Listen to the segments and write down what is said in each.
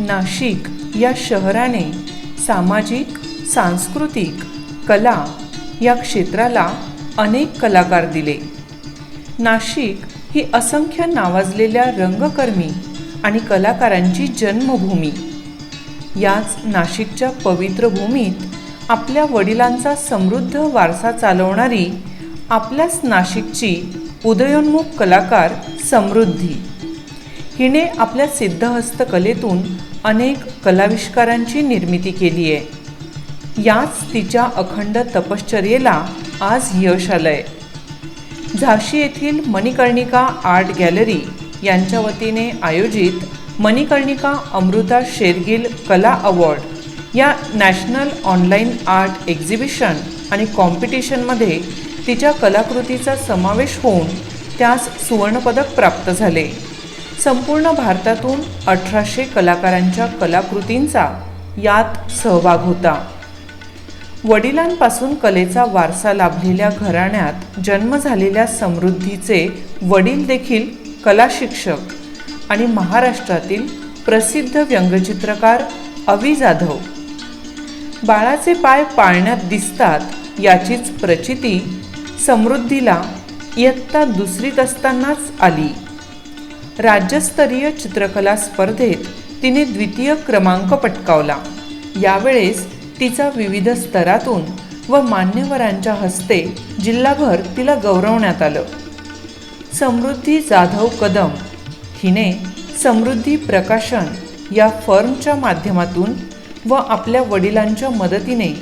नाशिक या शहराने सामाजिक सांस्कृतिक कला या क्षेत्राला अनेक कलाकार दिले. नाशिक ही असंख्य नावाजलेल्या रंगकर्मी आणि कलाकारांची जन्मभूमी. याच नाशिकच्या पवित्र भूमीत आपल्या वडिलांचा समृद्ध वारसा चालवणारी आपल्याच नाशिकची उदयोन्मुख कलाकार समृद्धी. हिने आपल्या सिद्धहस्त कलेतून अनेक कलाविष्कारांची निर्मिती केली आहे. याच तिच्या अखंड तपश्चर्येला आज यश आलंय. झाशी येथील मणिकर्णिका आर्ट गॅलरी यांच्या वतीने आयोजित मणिकर्णिका अमृता शेरगिल कला अवॉर्ड या नॅशनल ऑनलाईन आर्ट एक्झिबिशन आणि कॉम्पिटिशनमध्ये तिच्या कलाकृतीचा समावेश होऊन त्यास सुवर्णपदक प्राप्त झाले. संपूर्ण भारतातून अठराशे कलाकारांच्या कलाकृतींचा यात सहभाग होता. वडिलांपासून कलेचा वारसा लाभलेल्या घराण्यात जन्म झालेल्या समृद्धीचे वडील देखील कला शिक्षक आणि महाराष्ट्रातील प्रसिद्ध व्यंगचित्रकार अवी जाधव. बाळाचे पाय पाळण्यात दिसतात याचीच प्रचिती समृद्धीला इयत्ता दुसरीत असतानाच आली. राज्यस्तरीय चित्रकला स्पर्धेत तिने द्वितीय क्रमांक पटकावला. यावेळेस तिचा विविध स्तरातून व मान्यवरांच्या हस्ते जिल्हाभर तिला गौरवण्यात आलं. समृद्धी जाधव कदम हिने समृद्धी प्रकाशन या फर्मच्या माध्यमातून व आपल्या वडिलांच्या मदतीने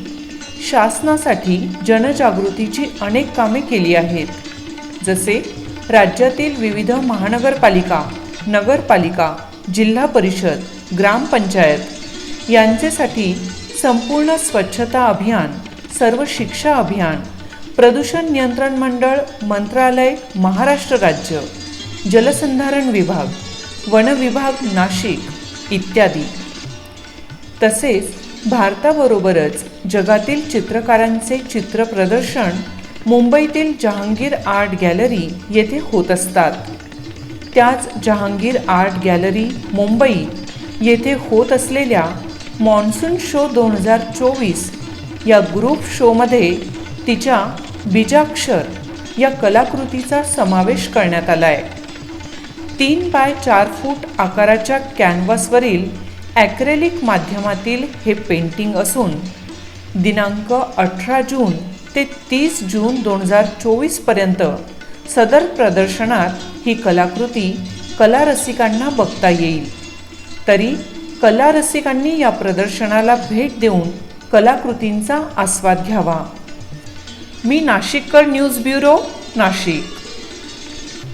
शासनासाठी जनजागृतीची अनेक कामे केली आहेत. जसे राज्यातील विविध महानगरपालिका नगरपालिका जिल्हा परिषद ग्रामपंचायत यांचेसाठी संपूर्ण स्वच्छता अभियान सर्व शिक्षा अभियान प्रदूषण नियंत्रण मंडळ मंत्रालय महाराष्ट्र राज्य जलसंधारण विभाग वन विभाग नाशिक इत्यादी. तसेच भारताबरोबरच जगातील चित्रकारांचे चित्र प्रदर्शन मुंबईतील जहांगीर आर्ट गॅलरी येथे होत असतात. त्याच जहांगीर आर्ट गॅलरी मुंबई येथे होत असलेल्या मॉन्सून शो दोन हजार चोवीस या ग्रुप शोमध्ये तिच्या बीजाक्षर या कलाकृतीचा समावेश करण्यात आला आहे तीन बाय चार फूट आकाराच्या कॅनव्हासवरील ॲक्रेलिक माध्यमातील हे पेंटिंग असून दिनांक अठरा जून ते तीस जून दोन हजार चोवीसपर्यंत सदर प्रदर्शनात ही कलाकृती कलारसिकांना बघता येईल. तरी कलारसिकांनी या प्रदर्शनाला भेट देऊन कलाकृतींचा आस्वाद घ्यावा. मी नाशिककर न्यूज ब्युरो नाशिक.